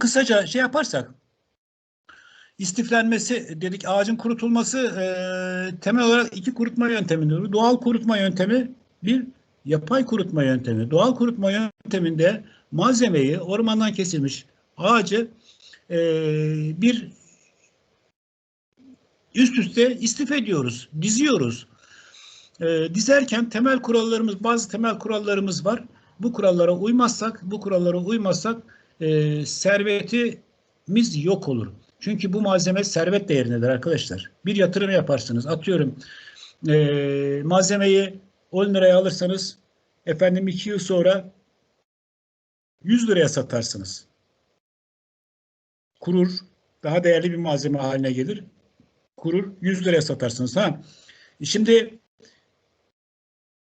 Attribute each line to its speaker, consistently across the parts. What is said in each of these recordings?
Speaker 1: kısaca şey yaparsak istiflenmesi dedik ağacın kurutulması e, temel olarak iki kurutma yöntemidir. Doğal kurutma yöntemi bir yapay kurutma yöntemi. Doğal kurutma yönteminde malzemeyi ormandan kesilmiş ağacı e, bir üst üste istif ediyoruz, diziyoruz. E, dizerken temel kurallarımız, bazı temel kurallarımız var. Bu kurallara uymazsak, bu kurallara uymazsak e, servetimiz yok olur. Çünkü bu malzeme servet değerindedir arkadaşlar. Bir yatırım yaparsınız. Atıyorum e, malzemeyi 10 liraya alırsanız efendim 2 yıl sonra 100 liraya satarsınız. Kurur. Daha değerli bir malzeme haline gelir. Kurur. 100 liraya satarsınız. Ha. Şimdi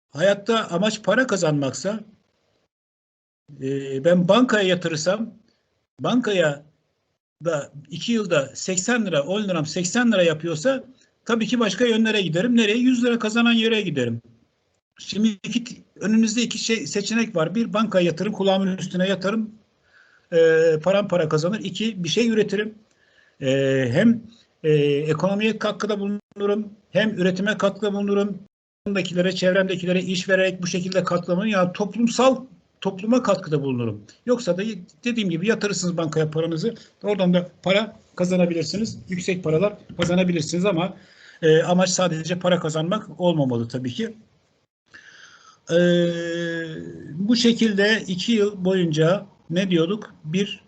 Speaker 1: hayatta amaç para kazanmaksa e, ben bankaya yatırırsam bankaya da 2 yılda 80 lira 10 liram 80 lira yapıyorsa tabii ki başka yönlere giderim. Nereye? 100 lira kazanan yere giderim. Şimdi iki, önünüzde iki şey seçenek var. Bir banka yatırım, kulağımın üstüne yatırım, e, param para kazanır. İki bir şey üretirim. E, hem e, ekonomiye katkıda bulunurum, hem üretime katkıda bulunurum. Çevremdekilere, çevremdekilere iş vererek bu şekilde katkılamanın yani toplumsal topluma katkıda bulunurum. Yoksa da dediğim gibi yatırırsınız bankaya paranızı. Oradan da para kazanabilirsiniz. Yüksek paralar kazanabilirsiniz ama e, amaç sadece para kazanmak olmamalı tabii ki. E, bu şekilde iki yıl boyunca ne diyorduk? Bir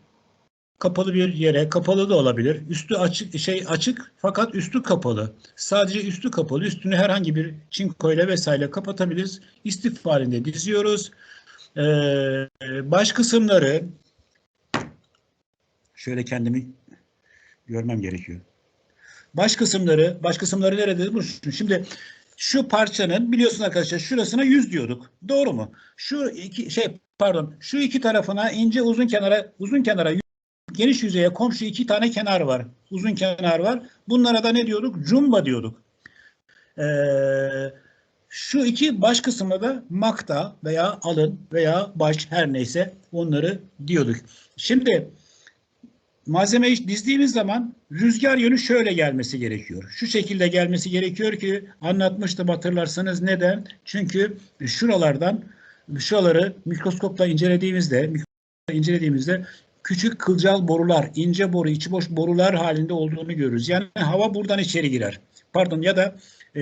Speaker 1: kapalı bir yere, kapalı da olabilir. Üstü açık şey açık fakat üstü kapalı. Sadece üstü kapalı. Üstünü herhangi bir çinko ile vesaire kapatabiliriz. İstif halinde diziyoruz. Ee, baş kısımları şöyle kendimi görmem gerekiyor. Baş kısımları, baş kısımları nerede? Şimdi şu parçanın biliyorsun arkadaşlar şurasına 100 diyorduk. Doğru mu? Şu iki şey pardon, şu iki tarafına ince uzun kenara uzun kenara geniş yüzeye komşu iki tane kenar var. Uzun kenar var. Bunlara da ne diyorduk? Cumba diyorduk. Eee şu iki baş kısmına da makta veya alın veya baş her neyse onları diyorduk. Şimdi malzemeyi dizdiğimiz zaman rüzgar yönü şöyle gelmesi gerekiyor. Şu şekilde gelmesi gerekiyor ki anlatmıştım hatırlarsanız neden? Çünkü şuralardan şuraları mikroskopla incelediğimizde mikroskopla incelediğimizde küçük kılcal borular, ince boru, içi boş borular halinde olduğunu görürüz. Yani hava buradan içeri girer. Pardon ya da e,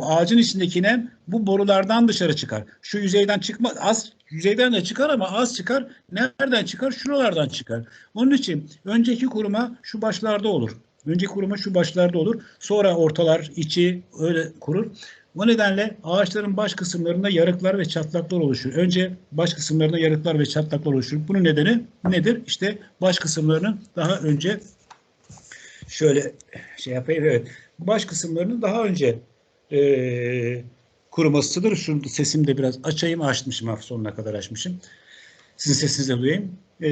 Speaker 1: ağacın içindeki nem bu borulardan dışarı çıkar. Şu yüzeyden çıkma az yüzeyden de çıkar ama az çıkar. Nereden çıkar? Şuralardan çıkar. Onun için önceki kuruma şu başlarda olur. Önceki kuruma şu başlarda olur. Sonra ortalar, içi öyle kurur. Bu nedenle ağaçların baş kısımlarında yarıklar ve çatlaklar oluşur. Önce baş kısımlarında yarıklar ve çatlaklar oluşur. Bunun nedeni nedir? İşte baş kısımlarının daha önce şöyle şey yapayım. Evet baş kısımlarının daha önce e, kurumasıdır. Şu sesimi de biraz açayım. Açmışım hafif sonuna kadar açmışım. Sizin sesinizi duyayım. E,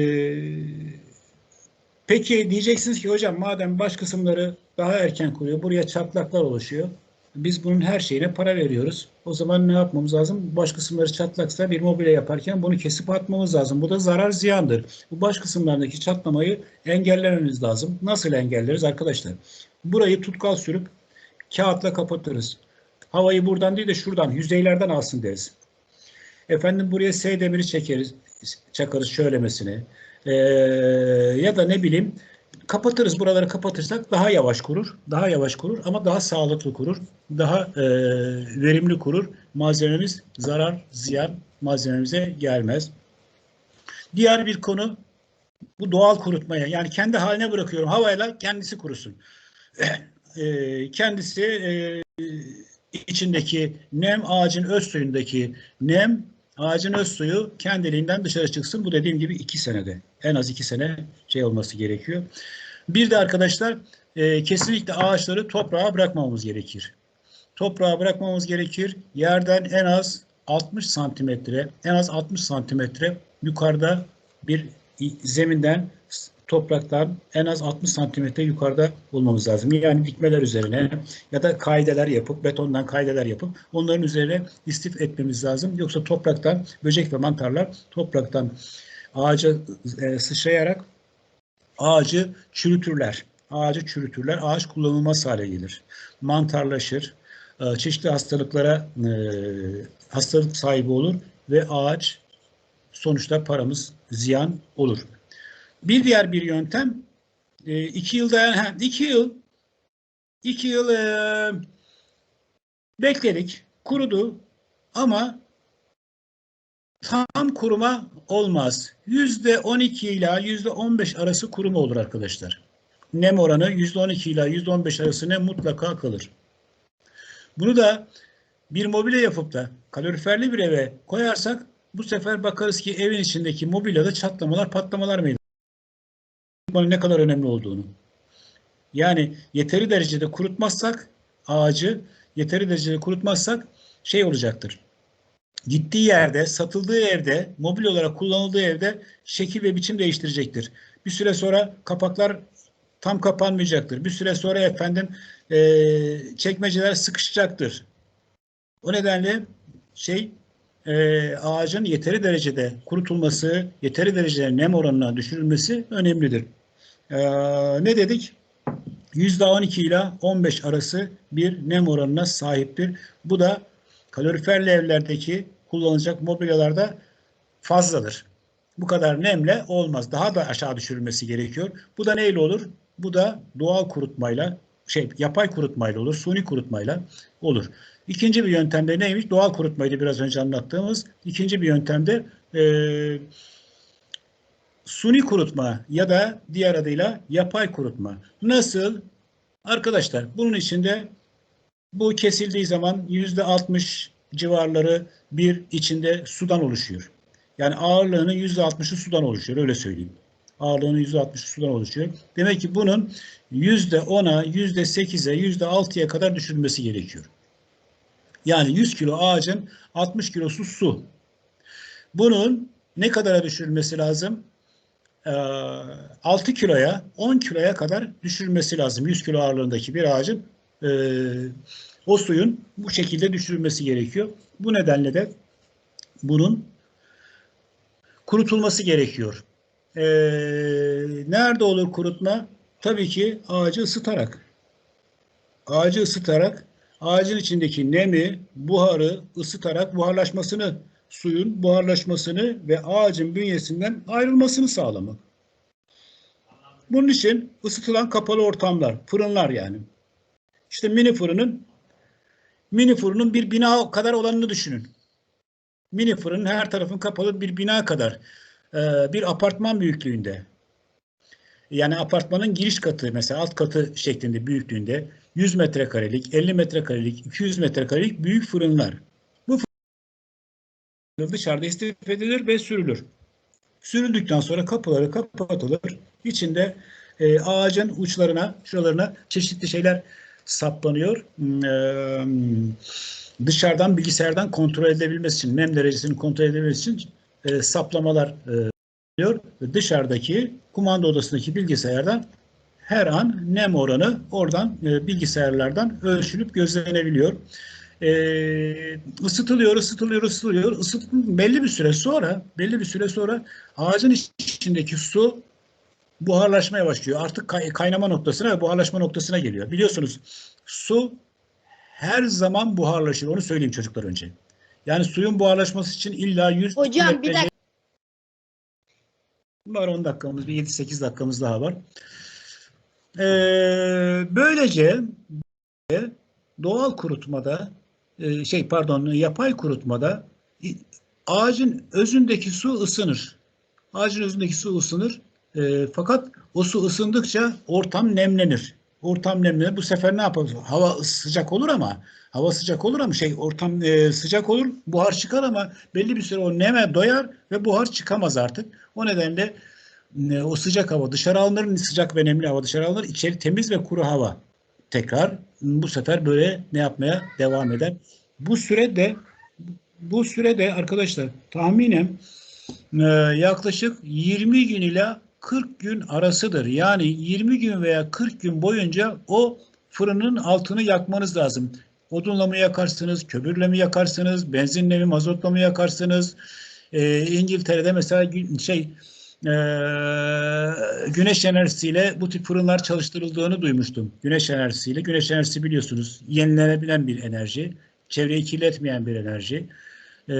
Speaker 1: peki diyeceksiniz ki hocam madem baş kısımları daha erken kuruyor. Buraya çatlaklar oluşuyor. Biz bunun her şeyine para veriyoruz. O zaman ne yapmamız lazım? Baş kısımları çatlaksa bir mobilya yaparken bunu kesip atmamız lazım. Bu da zarar ziyandır. Bu baş kısımlardaki çatlamayı engellememiz lazım. Nasıl engelleriz arkadaşlar? Burayı tutkal sürüp kağıtla kapatırız. Havayı buradan değil de şuradan yüzeylerden alsın deriz. Efendim buraya S demiri çekeriz, çakarız şöylemesine. Ee, ya da ne bileyim kapatırız buraları kapatırsak daha yavaş kurur. Daha yavaş kurur ama daha sağlıklı kurur. Daha e, verimli kurur. Malzememiz zarar, ziyan malzememize gelmez. Diğer bir konu bu doğal kurutmaya. Yani kendi haline bırakıyorum. Havayla kendisi kurusun. e, kendisi e, içindeki nem ağacın öz suyundaki nem ağacın öz suyu kendiliğinden dışarı çıksın. Bu dediğim gibi iki senede. En az iki sene şey olması gerekiyor. Bir de arkadaşlar e, kesinlikle ağaçları toprağa bırakmamamız gerekir. Toprağa bırakmamız gerekir. Yerden en az 60 santimetre, en az 60 santimetre yukarıda bir zeminden topraktan en az 60 santimetre yukarıda bulmamız lazım. Yani dikmeler üzerine ya da kaideler yapıp betondan kaideler yapıp onların üzerine istif etmemiz lazım. Yoksa topraktan böcek ve mantarlar topraktan ağaca e, sıçrayarak ağacı çürütürler. Ağacı çürütürler. Ağaç kullanılmaz hale gelir. Mantarlaşır. e, Çeşitli hastalıklara e, hastalık sahibi olur ve ağaç sonuçta paramız ziyan olur. Bir diğer bir yöntem e, iki yıl dayan iki yıl iki yıl e, bekledik kurudu ama tam kuruma olmaz. Yüzde 12 ila yüzde 15 arası kuruma olur arkadaşlar. Nem oranı yüzde 12 ila yüzde 15 arası nem mutlaka kalır. Bunu da bir mobilya yapıp da kaloriferli bir eve koyarsak bu sefer bakarız ki evin içindeki mobilyada çatlamalar, patlamalar meydana. Bunun ne kadar önemli olduğunu. Yani yeteri derecede kurutmazsak ağacı yeteri derecede kurutmazsak şey olacaktır. Gittiği yerde, satıldığı evde, mobil olarak kullanıldığı evde şekil ve biçim değiştirecektir. Bir süre sonra kapaklar tam kapanmayacaktır. Bir süre sonra efendim eee, çekmeceler sıkışacaktır. O nedenle şey eee, ağacın yeteri derecede kurutulması, yeteri derecede nem oranına düşürülmesi önemlidir. Eee, ne dedik? %12 ile 15 arası bir nem oranına sahiptir. Bu da kaloriferli evlerdeki kullanılacak mobilyalarda fazladır. Bu kadar nemle olmaz. Daha da aşağı düşürülmesi gerekiyor. Bu da neyle olur? Bu da doğal kurutmayla, şey yapay kurutmayla olur, suni kurutmayla olur. İkinci bir yöntemde neymiş? Doğal kurutmaydı biraz önce anlattığımız. İkinci bir yöntemde eee suni kurutma ya da diğer adıyla yapay kurutma. Nasıl? Arkadaşlar bunun içinde bu kesildiği zaman yüzde 60 civarları bir içinde sudan oluşuyor. Yani ağırlığının yüzde 60'ı sudan oluşuyor öyle söyleyeyim. Ağırlığının yüzde 60'ı sudan oluşuyor. Demek ki bunun yüzde 10'a, yüzde 8'e, yüzde 6'ya kadar düşürülmesi gerekiyor. Yani 100 kilo ağacın 60 kilosu su. Bunun ne kadara düşürülmesi lazım? Ee, 6 kiloya 10 kiloya kadar düşürülmesi lazım. 100 kilo ağırlığındaki bir ağacın e, o suyun bu şekilde düşürülmesi gerekiyor. Bu nedenle de bunun kurutulması gerekiyor. Ee, nerede olur kurutma? Tabii ki ağacı ısıtarak. Ağacı ısıtarak ağacın içindeki nemi, buharı ısıtarak buharlaşmasını, suyun buharlaşmasını ve ağacın bünyesinden ayrılmasını sağlamak. Bunun için ısıtılan kapalı ortamlar, fırınlar yani. İşte mini fırının mini fırının bir bina kadar olanını düşünün. Mini fırının her tarafın kapalı bir bina kadar e, bir apartman büyüklüğünde. Yani apartmanın giriş katı mesela alt katı şeklinde büyüklüğünde 100 metrekarelik, 50 metrekarelik, 200 metrekarelik büyük fırınlar. Dışarıda istif edilir ve sürülür. Sürüldükten sonra kapıları kapatılır. İçinde e, ağacın uçlarına, şuralarına çeşitli şeyler saplanıyor. Hmm, e, dışarıdan bilgisayardan kontrol edebilmesi için, nem derecesini kontrol edebilmesi için e, saplamalar e. Dışarıdaki kumanda odasındaki bilgisayardan her an nem oranı oradan e, bilgisayarlardan ölçülüp gözlenebiliyor. E, ısıtılıyor, ısıtılıyor, ısıtılıyor. Isıt, belli bir süre sonra, belli bir süre sonra ağacın içindeki su buharlaşmaya başlıyor. Artık kay- kaynama noktasına ve buharlaşma noktasına geliyor. Biliyorsunuz su her zaman buharlaşır. Onu söyleyeyim çocuklar önce. Yani suyun buharlaşması için illa 100
Speaker 2: Hocam bir dakika.
Speaker 1: Var 10 dakikamız, bir 7-8 dakikamız daha var. Ee, böylece doğal kurutmada, e, şey pardon yapay kurutmada ağacın özündeki su ısınır. Ağacın özündeki su ısınır. E, fakat o su ısındıkça ortam nemlenir. Ortam nemlenir. Bu sefer ne yapar? Hava sıcak olur ama hava sıcak olur ama şey ortam e, sıcak olur. Buhar çıkar ama belli bir süre o neme doyar ve buhar çıkamaz artık. O nedenle e, o sıcak hava dışarı alınır, sıcak ve nemli hava dışarı alınır. İçeri temiz ve kuru hava tekrar bu sefer böyle ne yapmaya devam eder. Bu sürede bu sürede arkadaşlar tahminen e, yaklaşık 20 gün ile 40 gün arasıdır. Yani 20 gün veya 40 gün boyunca o fırının altını yakmanız lazım. Odunla mı yakarsınız, kömürle mi yakarsınız, benzinle mi, mazotla mı yakarsınız? E, İngiltere'de mesela şey e, güneş enerjisiyle bu tip fırınlar çalıştırıldığını duymuştum. Güneş enerjisiyle. Güneş enerjisi biliyorsunuz yenilenebilen bir enerji. Çevreyi kirletmeyen bir enerji. E,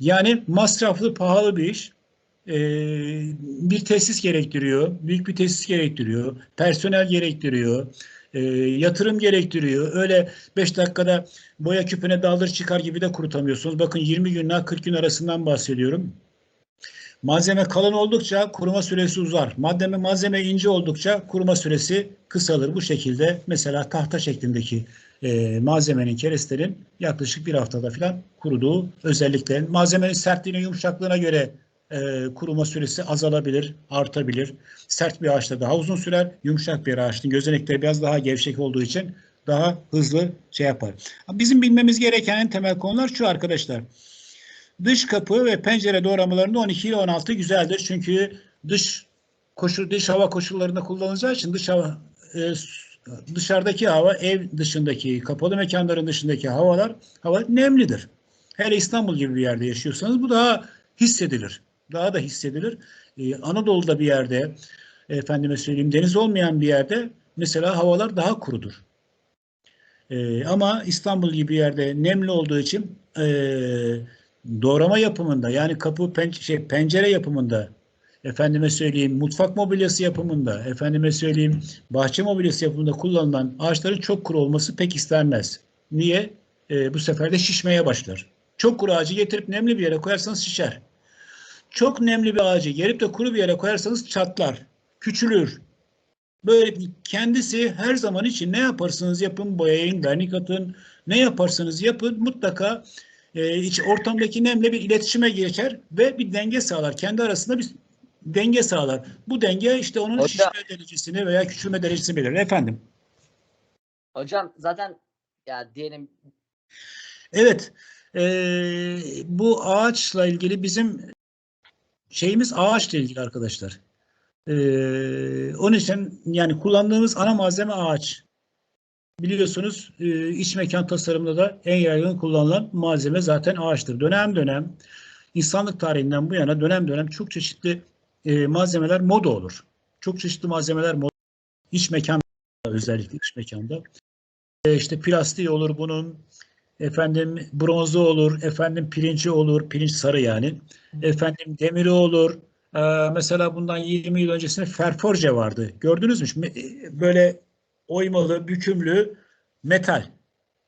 Speaker 1: yani masraflı, pahalı bir iş. E, bir tesis gerektiriyor. Büyük bir tesis gerektiriyor. Personel gerektiriyor. E, yatırım gerektiriyor. Öyle 5 dakikada boya küpüne daldır çıkar gibi de kurutamıyorsunuz. Bakın 20 günle 40 gün arasından bahsediyorum. Malzeme kalın oldukça kuruma süresi uzar. Malzeme malzeme ince oldukça kuruma süresi kısalır. Bu şekilde mesela tahta şeklindeki e, malzemenin kerestenin yaklaşık bir haftada falan kuruduğu özellikle malzemenin sertliğine yumuşaklığına göre e, kuruma süresi azalabilir, artabilir. Sert bir ağaçta daha uzun sürer, yumuşak bir ağaçın gözenekleri biraz daha gevşek olduğu için daha hızlı şey yapar. Bizim bilmemiz gereken en temel konular şu arkadaşlar. Dış kapı ve pencere doğramalarında 12 ile 16 güzeldir. Çünkü dış koşul dış hava koşullarında kullanılacağı için dış hava e, dışarıdaki hava ev dışındaki kapalı mekanların dışındaki havalar hava nemlidir. Hele İstanbul gibi bir yerde yaşıyorsanız bu daha hissedilir. Daha da hissedilir. Ee, Anadolu'da bir yerde efendime söyleyeyim deniz olmayan bir yerde mesela havalar daha kurudur. Ee, ama İstanbul gibi bir yerde nemli olduğu için e, doğrama yapımında yani kapı pen şey, pencere yapımında efendime söyleyeyim mutfak mobilyası yapımında efendime söyleyeyim bahçe mobilyası yapımında kullanılan ağaçların çok kuru olması pek istenmez. Niye? E, bu sefer de şişmeye başlar. Çok kuru ağacı getirip nemli bir yere koyarsanız şişer. Çok nemli bir ağacı gelip de kuru bir yere koyarsanız çatlar, küçülür. Böyle kendisi her zaman için ne yaparsanız yapın, boyayın, vernik atın, ne yaparsanız yapın mutlaka e, iç ortamdaki nemle bir iletişime geçer ve bir denge sağlar. Kendi arasında bir denge sağlar. Bu denge işte onun
Speaker 2: Hocam.
Speaker 1: şişme derecesini veya küçülme derecesini belirler. Efendim.
Speaker 2: Hocam zaten ya diyelim
Speaker 1: Evet. e, bu ağaçla ilgili bizim şeyimiz ağaçla ilgili arkadaşlar. E, onun için yani kullandığımız ana malzeme ağaç. Biliyorsunuz e, iç mekan tasarımında da en yaygın kullanılan malzeme zaten ağaçtır. Dönem dönem insanlık tarihinden bu yana dönem dönem çok çeşitli e, malzemeler moda olur. Çok çeşitli malzemeler moda iç mekanda özellikle iç mekanda. E, işte plastiği olur bunun, efendim bronzu olur, efendim pirinci olur, pirinç sarı yani. Efendim demiri olur. Ee, mesela bundan 20 yıl öncesinde ferforje vardı. Gördünüz mü? Böyle oymalı, bükümlü metal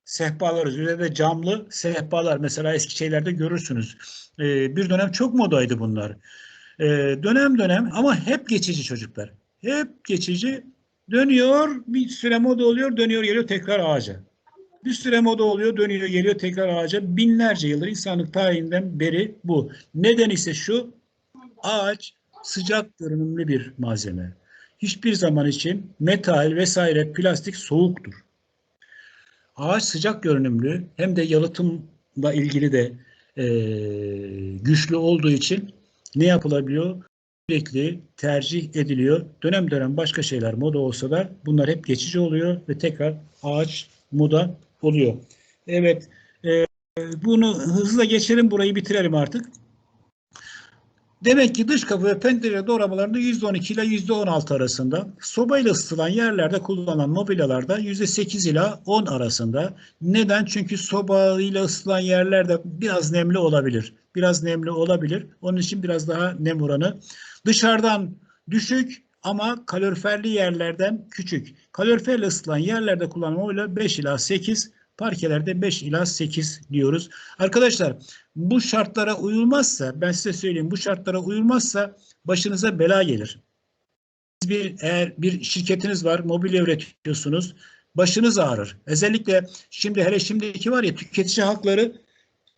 Speaker 1: sehpalar üzerinde camlı sehpalar mesela eski şeylerde görürsünüz. Ee, bir dönem çok modaydı bunlar. Ee, dönem dönem ama hep geçici çocuklar. Hep geçici dönüyor, bir süre moda oluyor, dönüyor geliyor tekrar ağaca. Bir süre moda oluyor, dönüyor, geliyor tekrar ağaca. Binlerce yıldır insanlık tarihinden beri bu. Neden ise şu, ağaç sıcak görünümlü bir malzeme. Hiçbir zaman için metal vesaire plastik soğuktur. Ağaç sıcak görünümlü hem de yalıtımla ilgili de e, güçlü olduğu için ne yapılabiliyor? Sürekli tercih ediliyor. Dönem dönem başka şeyler moda olsa da bunlar hep geçici oluyor ve tekrar ağaç moda oluyor. Evet, e, bunu hızla geçelim, burayı bitirelim artık. Demek ki dış kapı ve pencere doğramalarında %12 ile %16 arasında, sobayla ısıtılan yerlerde kullanılan mobilyalarda %8 ile 10 arasında. Neden? Çünkü sobayla ısıtılan yerlerde biraz nemli olabilir. Biraz nemli olabilir. Onun için biraz daha nem oranı. Dışarıdan düşük ama kaloriferli yerlerden küçük. Kaloriferle ısıtılan yerlerde kullanılan mobilya 5 ila 8, parkelerde 5 ila 8 diyoruz. Arkadaşlar bu şartlara uyulmazsa, ben size söyleyeyim bu şartlara uyulmazsa başınıza bela gelir. Siz Bir, eğer bir şirketiniz var, mobilya üretiyorsunuz, başınız ağrır. Özellikle şimdi hele şimdiki var ya tüketici hakları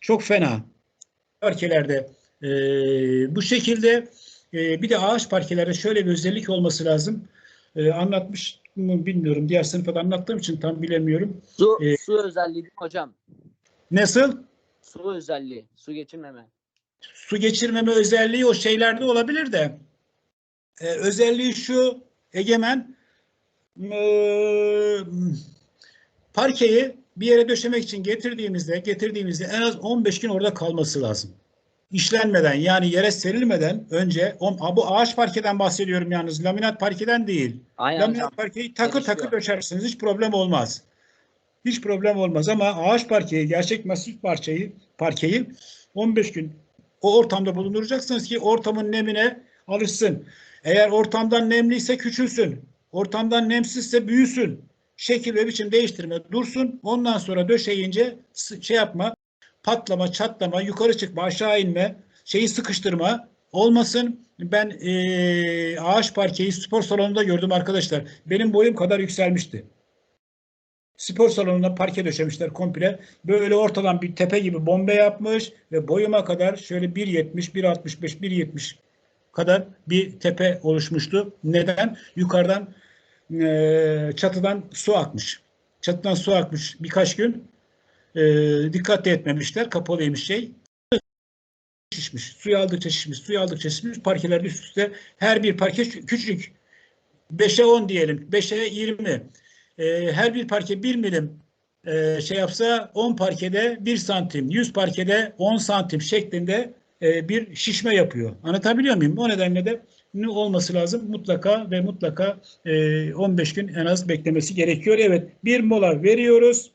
Speaker 1: çok fena. Parkelerde e, bu şekilde e, bir de ağaç parkelerde şöyle bir özellik olması lazım. E, anlatmış mı bilmiyorum. Diğer sınıfta da anlattığım için tam bilemiyorum.
Speaker 2: su
Speaker 1: Ee,
Speaker 2: su özelliği hocam?
Speaker 1: Nasıl?
Speaker 2: Su özelliği, su geçirmeme.
Speaker 1: su geçirmeme özelliği o şeylerde olabilir de e, özelliği şu egemen e, parkeyi bir yere döşemek için getirdiğimizde getirdiğimizde en az 15 gün orada kalması lazım. İşlenmeden yani yere serilmeden önce o, ha, bu ağaç parkeden bahsediyorum yalnız laminat parkeden değil.
Speaker 2: Aynen.
Speaker 1: Laminat parkeyi takır takır
Speaker 2: Gelişiyor.
Speaker 1: döşersiniz hiç problem olmaz. Hiç problem olmaz ama ağaç parkeyi gerçek masif parçayı parkeyi 15 gün o ortamda bulunduracaksınız ki ortamın nemine alışsın. Eğer ortamdan nemliyse küçülsün. Ortamdan nemsizse büyüsün. Şekil ve biçim değiştirme dursun. Ondan sonra döşeyince şey yapma. Patlama, çatlama, yukarı çıkma, aşağı inme, şeyi sıkıştırma olmasın. Ben eee, ağaç parkeyi spor salonunda gördüm arkadaşlar. Benim boyum kadar yükselmişti. Spor salonuna parke döşemişler komple. Böyle ortadan bir tepe gibi bombe yapmış ve boyuma kadar şöyle 1.70, 1.65, 1.70 kadar bir tepe oluşmuştu. Neden? Yukarıdan eee, çatıdan su akmış. Çatıdan su akmış birkaç gün. Eee dikkat etmemişler. Kapalıymış şey. Şişmiş. Suyu aldıkça şişmiş. Suyu aldıkça şişmiş. Parkeler üst üste. Her bir parke kü- küçücük. 5'e 10 diyelim. 5'e 20. Eee, her bir parke 1 milim eee, şey yapsa 10 parkede 1 santim, 100 parkede 10 santim şeklinde eee, bir şişme yapıyor. Anlatabiliyor muyum? O nedenle de ne olması lazım? Mutlaka ve mutlaka eee, 15 gün en az beklemesi gerekiyor. Evet bir mola veriyoruz.